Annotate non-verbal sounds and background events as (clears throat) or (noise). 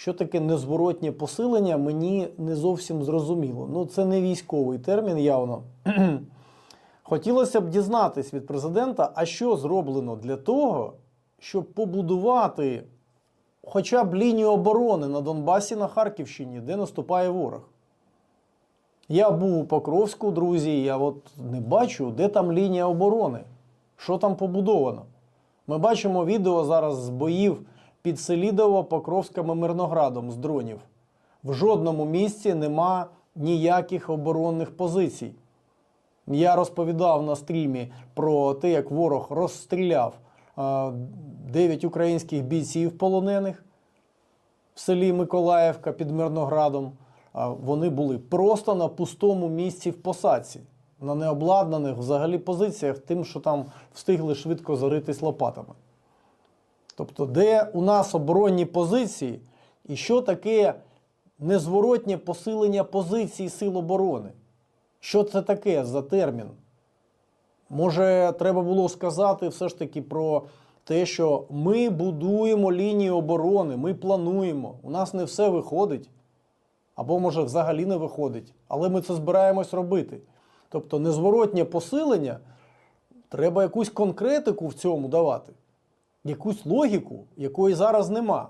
Що таке незворотнє посилення, мені не зовсім зрозуміло. Ну, це не військовий термін явно. (clears throat) Хотілося б дізнатись від президента, а що зроблено для того, щоб побудувати хоча б лінію оборони на Донбасі на Харківщині, де наступає ворог. Я був у Покровську, друзі, я от не бачу, де там лінія оборони, що там побудовано. Ми бачимо відео зараз з боїв під Селідово, Покровськом і Мирноградом з дронів. В жодному місці нема ніяких оборонних позицій. Я розповідав на стрімі про те, як ворог розстріляв 9 українських бійців полонених в селі Миколаївка під Мирноградом. Вони були просто на пустому місці в посадці, на необладнаних взагалі позиціях, тим, що там встигли швидко заритись лопатами. Тобто, де у нас оборонні позиції, і що таке незворотнє посилення позицій сил оборони? Що це таке за термін? Може, треба було сказати все ж таки про те, що ми будуємо лінію оборони, ми плануємо. У нас не все виходить, або може взагалі не виходить, але ми це збираємось робити. Тобто, незворотнє посилення, треба якусь конкретику в цьому давати, якусь логіку, якої зараз нема.